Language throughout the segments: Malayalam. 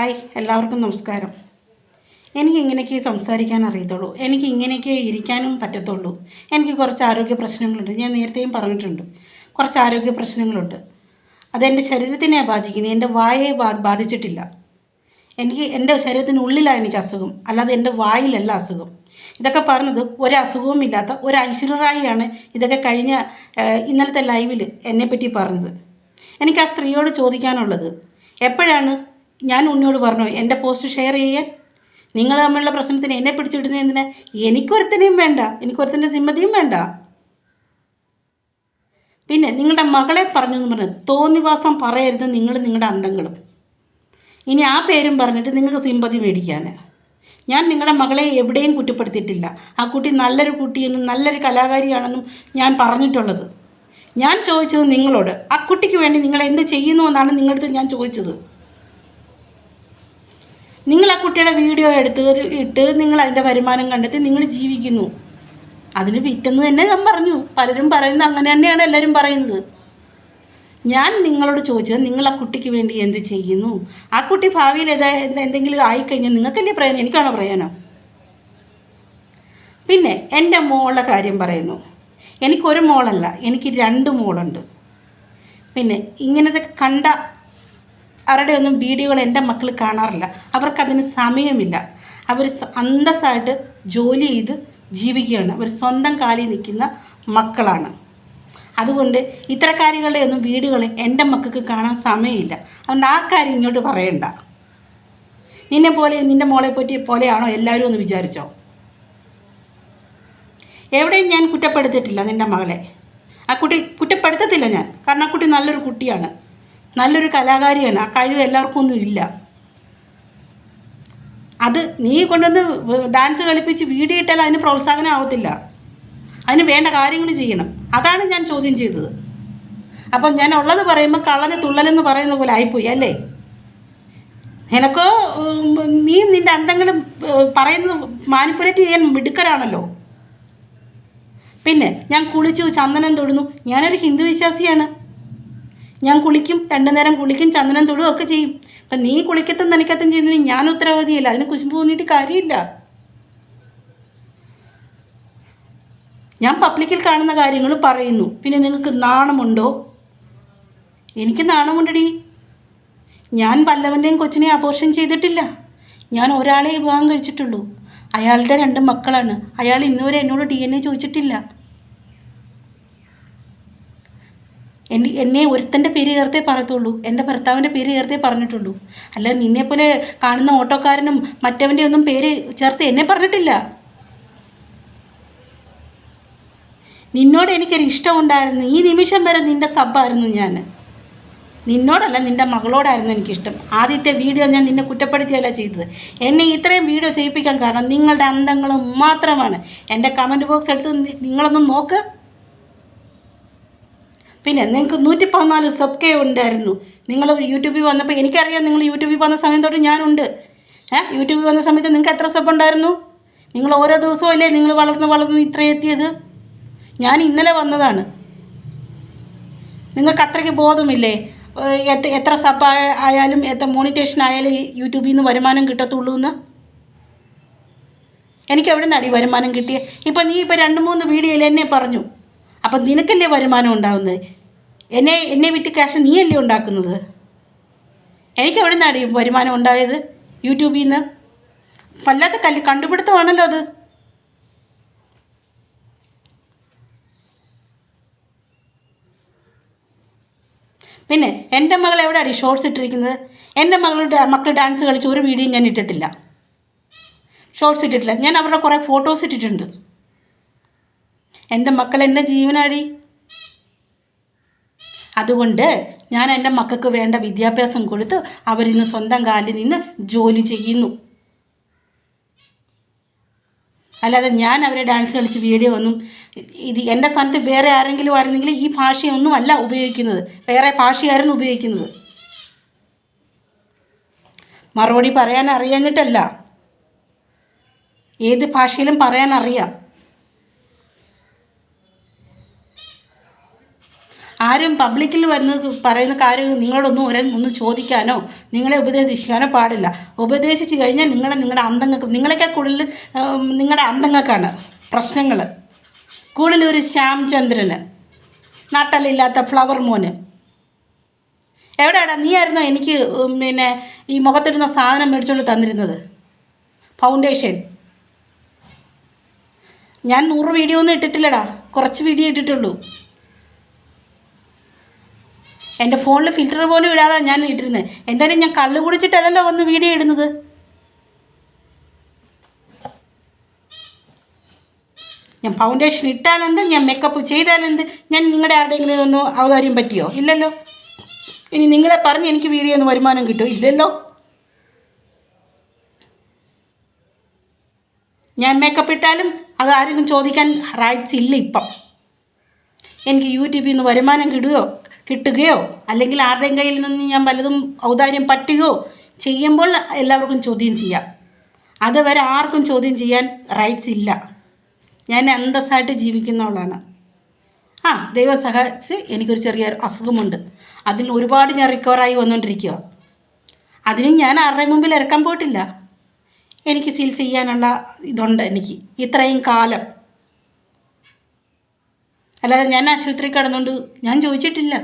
ഹായ് എല്ലാവർക്കും നമസ്കാരം. എനിക്ക് ഇങ്ങനെയൊക്കെ സംസാരിക്കാൻ അറിയത്തുള്ളൂ. എനിക്ക് ഇങ്ങനെയൊക്കെ ഇരിക്കാനും പറ്റത്തുള്ളൂ. എനിക്ക് കുറച്ച് ആരോഗ്യ പ്രശ്നങ്ങളുണ്ട്. ഞാൻ നേരത്തെയും പറഞ്ഞിട്ടുണ്ട്. കുറച്ച് ആരോഗ്യ പ്രശ്നങ്ങളുണ്ട്. അതെന്റെ ശരീരത്തിനെ ബാധിക്കുന്നത് എന്റെ വായയെ ബാ ബാധിച്ചിട്ടില്ല. എനിക്ക് എന്റെ ശരീരത്തിനുള്ളിലാണ് എനിക്ക് അസുഖം. അല്ലാതെ എന്റെ വായിലല്ല അസുഖം. ഇതൊക്കെ പറഞ്ഞത് ഒരു ഇല്ലാത്ത ഒരു ഐശ്വര്യറായിയാണ് ഇതൊക്കെ കഴിഞ്ഞ ഇന്നലത്തെ ലൈവിൽ എന്നെപ്പറ്റി പറഞ്ഞത്. എനിക്ക് ആ സ്ത്രീയോട് ചോദിക്കാനുള്ളത് എപ്പോഴാണ് ഞാൻ ഉണ്ണിയോട് പറഞ്ഞു എന്റെ പോസ്റ്റ് ഷെയർ ചെയ്യാൻ. നിങ്ങൾ തമ്മിലുള്ള പ്രശ്നത്തിന് എന്നെ പിടിച്ചിടുന്നത് എന്തിനാ? എനിക്കൊരുത്തനെയും വേണ്ട എനിക്കൊരുത്തന്റെ സിമ്മതിയും വേണ്ട. പിന്നെ നിങ്ങളുടെ മകളെ പറഞ്ഞു എന്ന് പറഞ്ഞു തോന്നിവാസം പറയരുത് നിങ്ങൾ നിങ്ങളുടെ അന്തങ്ങളും. ഇനി ആ പേരും പറഞ്ഞിട്ട് നിങ്ങൾക്ക് സിമ്പതി മേടിക്കാൻ. ഞാൻ നിങ്ങളുടെ മകളെ എവിടെയും കുറ്റപ്പെടുത്തിയിട്ടില്ല. ആ കുട്ടി നല്ലൊരു കുട്ടിയെന്നും നല്ലൊരു കലാകാരിയാണെന്നും ഞാൻ പറഞ്ഞിട്ടുള്ളത്. ഞാൻ ചോദിച്ചത് നിങ്ങളോട്. ആ കുട്ടിക്ക് വേണ്ടി നിങ്ങൾ എന്ത് ചെയ്യുന്നു എന്നാണ് നിങ്ങളുടെ ഞാൻ ചോദിച്ചത്. കുട്ടിയുടെ വീഡിയോ എടുത്ത് ഇട്ട് നിങ്ങൾ അതിന്റെ വരുമാനം കണ്ടെത്തി നിങ്ങൾ ജീവിക്കുന്നു. അതിന് വിറ്റെന്ന് തന്നെ ഞാൻ പറഞ്ഞു. പലരും പറയുന്നത് അങ്ങനെ തന്നെയാണ് എല്ലാവരും പറയുന്നത്. ഞാൻ നിങ്ങളോട് ചോദിച്ചത് നിങ്ങൾ ആ കുട്ടിക്ക് വേണ്ടി എന്ത് ചെയ്യുന്നു? ആ കുട്ടി ഭാവിയിൽ ഏതാ എന്ത- എന്തെങ്കിലും ആയിക്കഴിഞ്ഞാൽ നിങ്ങൾക്കല്ലേ പ്രയോജനം? എനിക്കാണോ പ്രയോജനം? പിന്നെ എന്റെ മോളുടെ കാര്യം പറയുന്നു. എനിക്കൊരു മോളല്ല. എനിക്ക് രണ്ട് മോളുണ്ട്. പിന്നെ ഇങ്ങനത്തെ കണ്ട അവരുടെ ഒന്നും വീഡിയോകൾ എന്റെ മക്കൾ കാണാറില്ല. അവർക്കതിന് സമയമില്ല. അവർ അന്തസ്സായിട്ട് ജോലി ചെയ്ത് ജീവിക്കുകയാണ്. അവർ സ്വന്തം കാലിൽ നിൽക്കുന്ന മക്കളാണ്. അതുകൊണ്ട് ഇത്തരക്കാരികളുടെ ഒന്നും വീഡിയോകൾ എന്റെ മക്കൾക്ക് കാണാൻ സമയമില്ല. അതുകൊണ്ട് ആ കാര്യം ഇങ്ങോട്ട് പറയണ്ട. നിന്നെ പോലെ നിന്റെ മോളെ പറ്റി പോലെയാണോ എല്ലാവരും ഒന്ന് വിചാരിച്ചോ? എവിടെയും ഞാൻ കുറ്റപ്പെടുത്തിയിട്ടില്ല നിന്റെ മകളെ. ആ കുട്ടി കുറ്റപ്പെടുത്തത്തില്ല ഞാൻ. കാരണം ആ കുട്ടി നല്ലൊരു കുട്ടിയാണ്. നല്ലൊരു കലാകാരിയാണ്. ആ കഴിവ് എല്ലാവർക്കും ഒന്നും ഇല്ല. അത് നീ കൊണ്ടുവന്ന് ഡാൻസ് കളിപ്പിച്ച് വീഡിയോ ഇട്ടാൽ അതിന് പ്രോത്സാഹനം ആവത്തില്ല. അതിന് വേണ്ട കാര്യങ്ങൾ ചെയ്യണം. അതാണ് ഞാൻ ചോദ്യം ചെയ്തത്. അപ്പം ഞാൻ ഉള്ളത് പറയുമ്പോൾ കള്ളന് തുള്ളലെന്ന് പറയുന്ന പോലെ ആയിപ്പോയി അല്ലേ? നിനക്കോ നീ നിന്റെ അന്തങ്ങളും പറയുന്നത് മാനിപ്പുലേറ്റ് ചെയ്യാൻ മിടുക്കരാണല്ലോ. പിന്നെ ഞാൻ കുളിച്ചു ചന്ദനം തൊടുന്നു. ഞാനൊരു ഹിന്ദു വിശ്വാസിയാണ് ഞാൻ കുളിക്കും രണ്ടു നേരം കുളിക്കും ചന്ദനം തൊടും ഒക്കെ ചെയ്യും. അപ്പം നീ കുളിക്കത്തും നനയ്ക്കത്തും ചെയ്യുന്നതിന് ഞാൻ ഉത്തരവാദിയല്ല. അതിന് കുശുമ്പ് തോന്നിയിട്ട് കാര്യമില്ല. ഞാൻ പബ്ലിക്കിൽ കാണുന്ന കാര്യങ്ങൾ പറയുന്നു. പിന്നെ നിങ്ങൾക്ക് നാണമുണ്ടോ? എനിക്ക് നാണമുണ്ടടി. ഞാൻ പല്ലവന്റെയും കൊച്ചിനെ അപോർഷൻ ചെയ്തിട്ടില്ല. ഞാൻ ഒരാളെ വിവാഹം കഴിച്ചിട്ടുള്ളൂ. അയാളുടെ രണ്ട് മക്കളാണ്. അയാൾ ഇന്നുവരെ എന്നോട് ഡി എൻ എ ചോദിച്ചിട്ടില്ല. എന്നെ ഒരുത്തന്റെ പേര് ചേർത്തേ പറയത്തുള്ളൂ. എന്റെ ഭർത്താവിന്റെ പേര് ചേർത്തേ പറഞ്ഞിട്ടുള്ളൂ. അല്ല നിന്നെപ്പോലെ കാണുന്ന ഓട്ടോക്കാരനും മറ്റവന്റെ ഒന്നും പേര് ചേർത്ത് എന്നെ പറഞ്ഞിട്ടില്ല. നിന്നോട് എനിക്കൊരു ഇഷ്ടമുണ്ടായിരുന്നു ഈ നിമിഷം വരെ നിന്റെ സബ്ബായിരുന്നു ഞാൻ. നിന്നോടല്ല നിന്റെ മകളോടായിരുന്നു എനിക്കിഷ്ടം. ആദ്യത്തെ വീഡിയോ ഞാൻ നിന്നെ കുറ്റപ്പെടുത്തിയല്ല ചെയ്തത്. എന്നെ ഇത്രയും വീഡിയോ ചെയ്യിപ്പിക്കാൻ കാരണം നിങ്ങളുടെ അന്തങ്ങളും മാത്രമാണ്. എന്റെ കമന്റ് ബോക്സ് എടുത്ത് നിങ്ങളൊന്ന് നോക്ക്. പിന്നെ നിങ്ങൾക്ക് നൂറ്റി പതിനാല് സബ് കെ ഉണ്ടായിരുന്നു നിങ്ങൾ യൂട്യൂബിൽ വന്നപ്പോൾ എനിക്കറിയാം നിങ്ങൾ യൂട്യൂബിൽ വന്ന സമയം തൊട്ട് ഞാനുണ്ട്. ഏ? യൂട്യൂബിൽ വന്ന സമയത്ത് നിങ്ങൾക്ക് എത്ര സബ് ഉണ്ടായിരുന്നു? നിങ്ങൾ ഓരോ ദിവസവും അല്ലേ നിങ്ങൾ വളർന്ന് വളർന്ന് ഇത്ര എത്തിയത്? ഞാൻ ഇന്നലെ വന്നതാണ്. നിങ്ങൾക്ക് അത്രയ്ക്ക് ബോധമില്ലേ? എത്ര സബ് ആയാലും എത്ര മോണിറ്റേഷൻ ആയാലും യൂട്യൂബിൽ നിന്ന് വരുമാനം കിട്ടത്തുള്ളൂ എന്ന്? എനിക്ക് എവിടെ നിന്നാണ് ഈ വരുമാനം കിട്ടിയത് ഇപ്പം നീ ഇപ്പം രണ്ട് മൂന്ന് വീഡിയോയിൽ എന്നെ പറഞ്ഞു. അപ്പം നിനക്കല്ലേ വരുമാനം ഉണ്ടാവുന്നത്? എന്നെ എന്നെ വിറ്റ് ക്യാഷ് നീയല്ലേ ഉണ്ടാക്കുന്നത്? എനിക്ക് എവിടെ നിന്നാണ് വരുമാനം ഉണ്ടായത്? യൂട്യൂബിൽ നിന്ന് വല്ലാത്ത കല്ല് കണ്ടുപിടുത്തമാണല്ലോ അത്. പിന്നെ എന്റെ മകൾ എവിടെയാണ് ഷോർട്സ് ഇട്ടിരിക്കുന്നത്? എന്റെ മകളുടെ മക്കൾ ഡാൻസ് കളിച്ച് ഒരു വീഡിയോ ഞാൻ ഇട്ടിട്ടില്ല. ഷോർട്സ് ഇട്ടിട്ടില്ല. ഞാൻ അവരുടെ കുറേ ഫോട്ടോസ് ഇട്ടിട്ടുണ്ട്. എന്റെ മക്കൾ എന്റെ ജീവനാടി. അതുകൊണ്ട് ഞാൻ എന്റെ മക്കൾക്ക് വേണ്ട വിദ്യാഭ്യാസം കൊടുത്ത് അവരിന്ന് സ്വന്തം കാലിൽ നിന്ന് ജോലി ചെയ്യുന്നു. അല്ലാതെ ഞാൻ അവരെ ഡാൻസ് കളിച്ച് വീഡിയോ ഒന്നും ഇത് എന്റെ സ്ഥാനത്ത് വേറെ ആരെങ്കിലും ആയിരുന്നെങ്കിൽ ഈ ഭാഷയൊന്നും അല്ല ഉപയോഗിക്കുന്നത്. വേറെ ഭാഷയായിരുന്നു ഉപയോഗിക്കുന്നത്. മറുപടി പറയാൻ അറിയാഞ്ഞിട്ടല്ല. ഏത് ഭാഷയിലും പറയാൻ അറിയാം. ആരും പബ്ലിക്കിൽ വരുന്ന പറയുന്ന കാര്യങ്ങൾ നിങ്ങളോടൊന്നും ഒരു ഒന്ന് ചോദിക്കാനോ നിങ്ങളെ ഉപദേശിക്കാനോ പാടില്ല. ഉപദേശിച്ച് കഴിഞ്ഞാൽ നിങ്ങളെ നിങ്ങളുടെ അന്തങ്ങൾക്ക് നിങ്ങളെക്കാൾ കൂടുതൽ നിങ്ങളുടെ അന്തങ്ങൾക്കാണ് പ്രശ്നങ്ങൾ. കൂടുതൽ ഒരു ശ്യാംചന്ദ്രന് നട്ടലില്ലാത്ത ഫ്ലവർ മോന്. എവിടെയാടാ നീ ആയിരുന്നോ എനിക്ക് പിന്നെ ഈ മുഖത്തിടുന്ന സാധനം മേടിച്ചുകൊണ്ട് തന്നിരുന്നത്? ഫൗണ്ടേഷൻ ഞാൻ നൂറ് വീഡിയോ ഒന്നും ഇട്ടിട്ടില്ലടാ. കുറച്ച് വീഡിയോ ഇട്ടിട്ടുള്ളൂ. എന്റെ ഫോണിൽ ഫിൽറ്റർ പോലും ഇടാതെ ഞാൻ ഇട്ടിരുന്നത് എന്തായാലും ഞാൻ കള്ള് കുടിച്ചിട്ടല്ലല്ലോ വന്ന് വീഡിയോ ഇടുന്നത്? ഞാൻ ഫൗണ്ടേഷൻ ഇട്ടാലെന്ത്? ഞാൻ മേക്കപ്പ് ചെയ്താലെന്ത്? ഞാൻ നിങ്ങളുടെ ആരുടെയെങ്കിലും ഒന്ന് ഔദാര്യം പറ്റിയോ? ഇല്ലല്ലോ. ഇനി നിങ്ങളെ പറഞ്ഞ് എനിക്ക് വീഡിയോ ഒന്ന് വരുമാനം കിട്ടുമോ? ഇല്ലല്ലോ. ഞാൻ മേക്കപ്പ് ഇട്ടാലും അത് ആരെങ്കിലും ചോദിക്കാൻ റൈറ്റ്സ് ഇല്ല ഇപ്പം. എനിക്ക് യൂട്യൂബിൽ നിന്ന് വരുമാനം കിടുകയോ കിട്ടുകയോ അല്ലെങ്കിൽ ആരുടെയും കയ്യിൽ നിന്ന് ഞാൻ വല്ലതും ഔദാര്യം പറ്റുകയോ ചെയ്യുമ്പോൾ എല്ലാവർക്കും ചോദ്യം ചെയ്യാം. അതുവരെ ആർക്കും ചോദ്യം ചെയ്യാൻ റൈറ്റ്സ് ഇല്ല. ഞാൻ അന്തസ്സായിട്ട് ജീവിക്കുന്നവളാണ്. ആ ദൈവം സഹായിച്ച് എനിക്കൊരു ചെറിയ അസുഖമുണ്ട്. അതിൽ ഒരുപാട് ഞാൻ റിക്കവറായി വന്നുകൊണ്ടിരിക്കുക അതിനും ഞാൻ ആരുടെ മുമ്പിൽ ഇറക്കാൻ പോയിട്ടില്ല. എനിക്ക് സീൽ ചെയ്യാനുള്ള ഇതുണ്ട് എനിക്ക്. ഇത്രയും കാലം അല്ലാതെ ഞാൻ ആശുപത്രി കിടന്നുകൊണ്ട് ഞാൻ ചോദിച്ചിട്ടില്ല.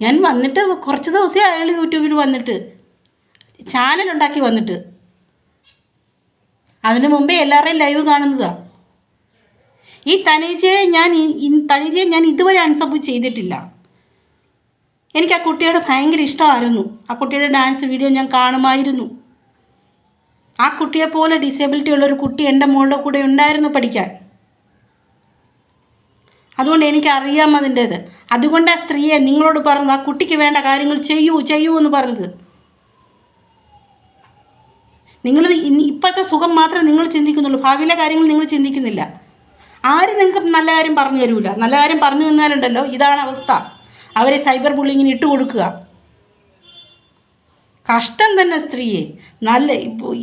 ഞാൻ വന്നിട്ട് കുറച്ച് ദിവസമേ അയാൾ യൂട്യൂബിൽ വന്നിട്ട് ചാനലുണ്ടാക്കി വന്നിട്ട്. അതിനു മുമ്പേ എല്ലാവരുടെയും ലൈവ് കാണുന്നതാണ് ഈ തനീജയെ ഞാൻ തനീജയെ ഞാൻ ഇതുവരെ അൺസബ് ചെയ്തിട്ടില്ല. എനിക്ക് ആ കുട്ടിയോട് ഭയങ്കര ഇഷ്ടമായിരുന്നു. ആ കുട്ടിയുടെ ഡാൻസ് വീഡിയോ ഞാൻ കാണുമായിരുന്നു. ആ കുട്ടിയെപ്പോലെ ഡിസേബിലിറ്റി ഉള്ള ഒരു കുട്ടി എന്റെ മോളുടെ കൂടെ ഉണ്ടായിരുന്നു പഠിക്കാൻ. അതുകൊണ്ട് എനിക്ക് അറിയാം അതിന്റേത്. അതുകൊണ്ട് ആ സ്ത്രീയെ നിങ്ങളോട് പറഞ്ഞത് ആ കുട്ടിക്ക് വേണ്ട കാര്യങ്ങൾ ചെയ്യൂ ചെയ്യൂ എന്ന് പറഞ്ഞത്. നിങ്ങൾ ഇപ്പോഴത്തെ സുഖം മാത്രമേ നിങ്ങൾ ചിന്തിക്കുന്നുള്ളൂ. ഭാവിയിലെ കാര്യങ്ങൾ നിങ്ങൾ ചിന്തിക്കുന്നില്ല. ആരും നിങ്ങൾക്ക് നല്ല കാര്യം പറഞ്ഞു തരൂല? നല്ല കാര്യം പറഞ്ഞു തന്നാലുണ്ടല്ലോ ഇതാണ് അവസ്ഥ. അവരെ സൈബർ ബുള്ളിങ്ങിന് ഇട്ട് കൊടുക്കുക. കഷ്ടം തന്നെ സ്ത്രീയെ. നല്ല ഇപ്പോൾ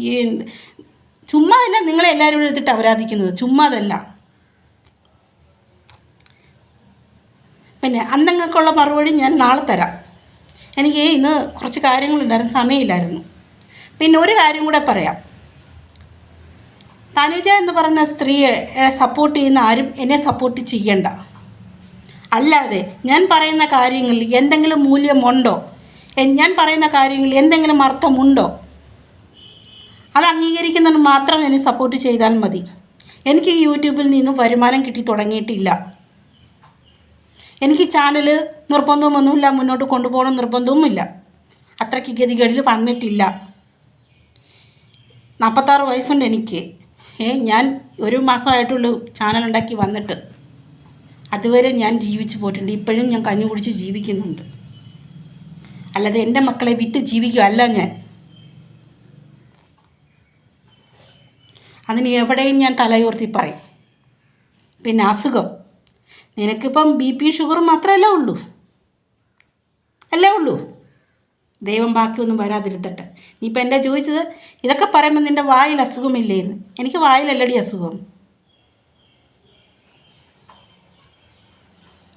ചുമ്മാ അല്ല നിങ്ങളെ എല്ലാവരും എടുത്തിട്ട് അപരാധിക്കുന്നത് ചുമ്മാതല്ല. പിന്നെ അന്നങ്ങൾക്കുള്ള മറുപടി ഞാൻ നാളെ തരാം. എനിക്ക് ഇന്ന് കുറച്ച് കാര്യങ്ങളുണ്ടായിരുന്നു സമയമില്ലായിരുന്നു. പിന്നെ ഒരു കാര്യം കൂടെ പറയാം. തനുജ എന്ന് പറയുന്ന സ്ത്രീയെ സപ്പോർട്ട് ചെയ്യുന്ന ആരും എന്നെ സപ്പോർട്ട് ചെയ്യണ്ട. അല്ലാതെ ഞാൻ പറയുന്ന കാര്യങ്ങളിൽ എന്തെങ്കിലും മൂല്യമുണ്ടോ? ഞാൻ പറയുന്ന കാര്യങ്ങളിൽ എന്തെങ്കിലും അർത്ഥമുണ്ടോ? അത് അംഗീകരിക്കുന്നതിന് മാത്രം എന്നെ സപ്പോർട്ട് ചെയ്താൽ മതി. എനിക്ക് യൂട്യൂബിൽ നിന്ന് വരുമാനം കിട്ടി തുടങ്ങിയിട്ടില്ല. എനിക്ക് ചാനൽ നിർബന്ധമൊന്നുമില്ല മുന്നോട്ട് കൊണ്ടുപോകണം നിർബന്ധവുമില്ല. അത്രയ്ക്ക് ഗതികേടിൽ വന്നിട്ടില്ല. നാൽപ്പത്താറ് വയസ്സുണ്ട് എനിക്ക്. ഏ ഞാൻ ഒരു മാസമായിട്ടുള്ളൂ ചാനൽ ഉണ്ടാക്കി വന്നിട്ട്. അതുവരെ ഞാൻ ജീവിച്ചു പോയിട്ടുണ്ട്. ഇപ്പോഴും ഞാൻ കഞ്ഞി കുടിച്ച് ജീവിക്കുന്നുണ്ട്. അല്ലാതെ എന്റെ മക്കളെ വിറ്റ് ജീവിക്കുകയല്ല ഞാൻ. അതിന് എവിടെയും ഞാൻ തലയുയർത്തി പറയും. പിന്നെ അസുഖം. നിനക്കിപ്പം ബി പി ഷുഗർ മാത്രമല്ലേ ഉള്ളൂ? അല്ലേ ഉള്ളൂ? ദൈവം ബാക്കിയൊന്നും വരാതിരുത്തട്ടെ. നീ ഇപ്പം എന്റെ ചോദിച്ചത് ഇതൊക്കെ പറയുമ്പോൾ നിന്റെ വായിൽ അസുഖമില്ലേ എന്ന്? എനിക്ക് വായിലല്ലടി അസുഖം.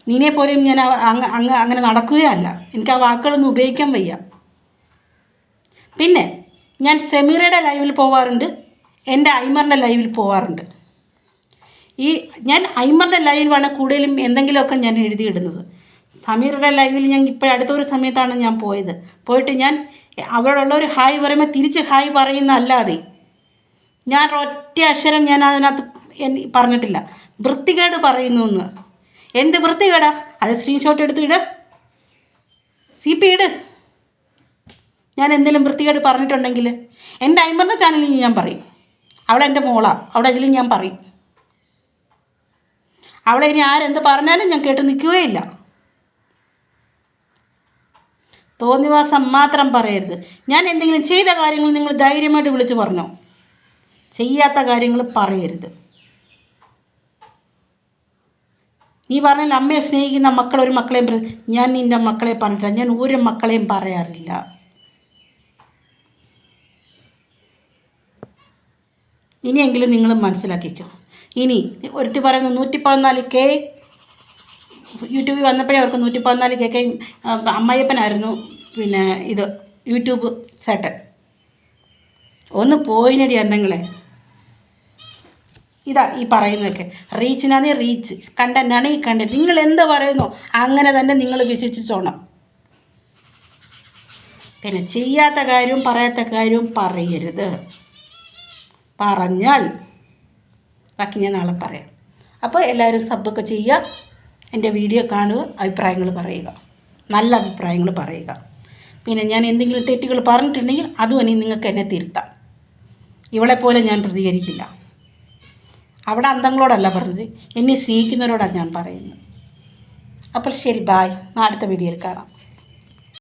നിന്നെ പോലെയും ഞാൻ അങ്ങ് അങ്ങനെ നടക്കുകയല്ല. എനിക്ക് ആ വാക്കുകളൊന്നും ഉപയോഗിക്കാൻ വയ്യ. പിന്നെ ഞാൻ സെമീറയുടെ ലൈവിൽ പോവാറുണ്ട്. എന്റെ ഐമറിന്റെ ലൈവിൽ പോവാറുണ്ട്. ഈ ഞാൻ ഐമറിന്റെ ലൈവിലാണ് കൂടുതലും എന്തെങ്കിലുമൊക്കെ ഞാൻ എഴുതിയിടുന്നത്. സമീറുടെ ലൈവിൽ ഞാൻ ഇപ്പോൾ അടുത്തൊരു സമയത്താണ് ഞാൻ പോയത്. പോയിട്ട് ഞാൻ അവരോടുള്ള ഒരു ഹായ് പറയുമ്പോൾ തിരിച്ച് ഹായ് പറയുന്ന അല്ലാതെ ഞാൻ ഒറ്റ അക്ഷരം ഞാൻ അതിനകത്ത് പറഞ്ഞിട്ടില്ല. വൃത്തികേട് പറയുന്നു എന്ന്. എന്ത് വൃത്തികേടാ? അത് സ്ക്രീൻഷോട്ട് എടുത്തിട് സി പി ഇട്. ഞാൻ എന്തെങ്കിലും വൃത്തികേട് പറഞ്ഞിട്ടുണ്ടെങ്കിൽ എന്റെ അയിമ്പറിന്റെ ചാനലിൽ ഞാൻ പറയും. അവളെന്റെ മോളാണ് അവിടെ അതിൽ ഞാൻ പറയും. അവളെ ഇനി ആരെന്ത് പറഞ്ഞാലും ഞാൻ കേട്ട് നിൽക്കുകയില്ല. തോന്നിവാസം മാത്രം പറയരുത്. ഞാൻ എന്തെങ്കിലും ചെയ്ത കാര്യങ്ങൾ നിങ്ങൾ ധൈര്യമായിട്ട് വിളിച്ച് പറഞ്ഞോ? ചെയ്യാത്ത കാര്യങ്ങൾ പറയരുത്. നീ പറഞ്ഞാൽ അമ്മയെ സ്നേഹിക്കുന്ന മക്കൾ ഒരു മക്കളെയും ഞാൻ നിന്റെ മക്കളെ പറഞ്ഞിട്ടില്ല. ഞാൻ ഒരു മക്കളെയും പറയാറില്ല. ഇനിയെങ്കിലും നിങ്ങൾ മനസ്സിലാക്കിക്കോ. ഇനി ഒരുത്തി പറയുന്നു നൂറ്റി പതിനാല് കെ. യൂട്യൂബിൽ വന്നപ്പോഴേ അവർക്ക് നൂറ്റി പതിനാല് കെ കെ അമ്മയപ്പനായിരുന്നു. പിന്നെ ഇത് യൂട്യൂബ് ചേട്ടൻ. ഒന്ന് പോയിനടി എന്തെങ്കിലേ ഇതാ ഈ പറയുന്നതൊക്കെ. റീച്ചിനാണ് റീച്ച് കണ്ടന്റാണ് ഈ കണ്ടന്റ് നിങ്ങൾ എന്ത് പറയുന്നോ അങ്ങനെ തന്നെ നിങ്ങൾ വിശ്വസിച്ചോണം. പിന്നെ ചെയ്യാത്ത കാര്യവും പറയാത്ത കാര്യവും പറയരുത്. പറഞ്ഞാൽ ബാക്കി ഞാൻ നാളെ പറയാം. അപ്പോൾ എല്ലാവരും സബ്ബൊക്കെ ചെയ്യുക. എന്റെ വീഡിയോ കാണുക അഭിപ്രായങ്ങൾ പറയുക. നല്ല അഭിപ്രായങ്ങൾ പറയുക. പിന്നെ ഞാൻ എന്തെങ്കിലും തെറ്റുകൾ പറഞ്ഞിട്ടുണ്ടെങ്കിൽ അതും ഇനി നിങ്ങൾക്ക് എന്നെ തിരുത്താം. ഇവളെപ്പോലെ ഞാൻ പ്രതികരിക്കില്ല. അവിടെ അന്തങ്ങളോടല്ല പറഞ്ഞത്. എന്നെ സ്നേഹിക്കുന്നവരോടാണ് ഞാൻ പറയുന്നത്. അപ്പോൾ ശരി ബായ് അടുത്ത വീഡിയോയിൽ കാണാം.